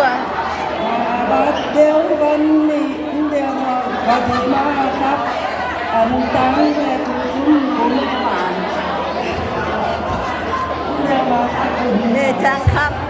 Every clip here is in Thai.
วัดเดียววันนี้เดียวเราบัดมาครับอันตั้งแต่ทุ่มคุณหวานเดียวมาครับเดจังครับ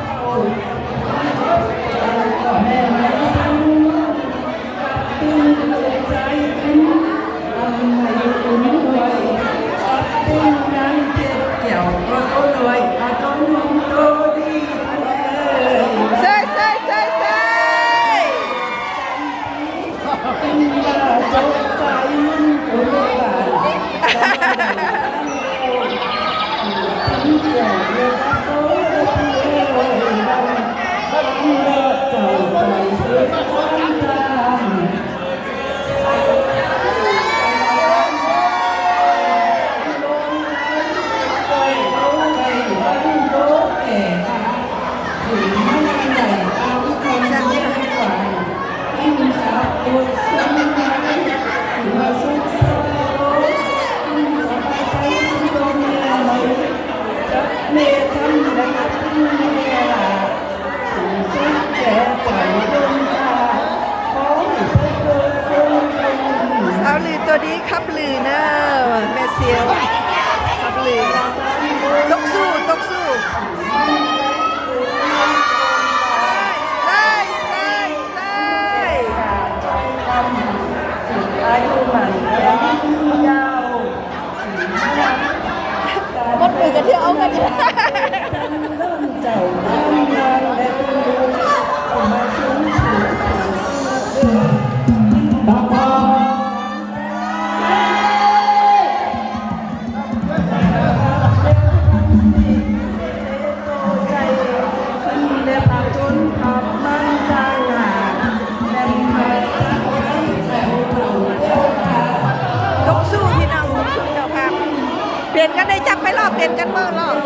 เด่นกันได้จับไปรอบเด่นกันเมื่อรอบ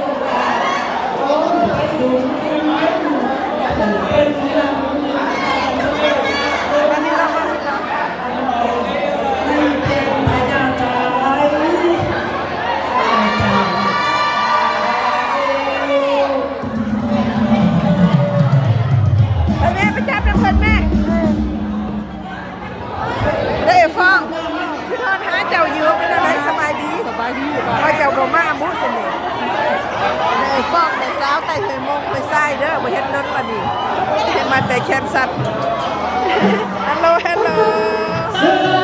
าแต่เคยมงเคยไส่เด้อมาเห็นุ่นมาดิมาแต่แคมสัตฮัลโหลฮัลโหล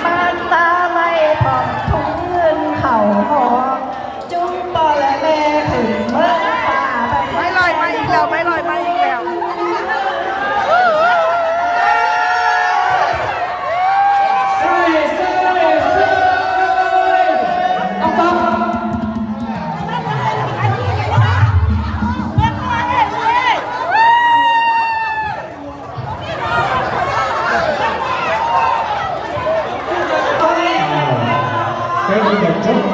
Gracias.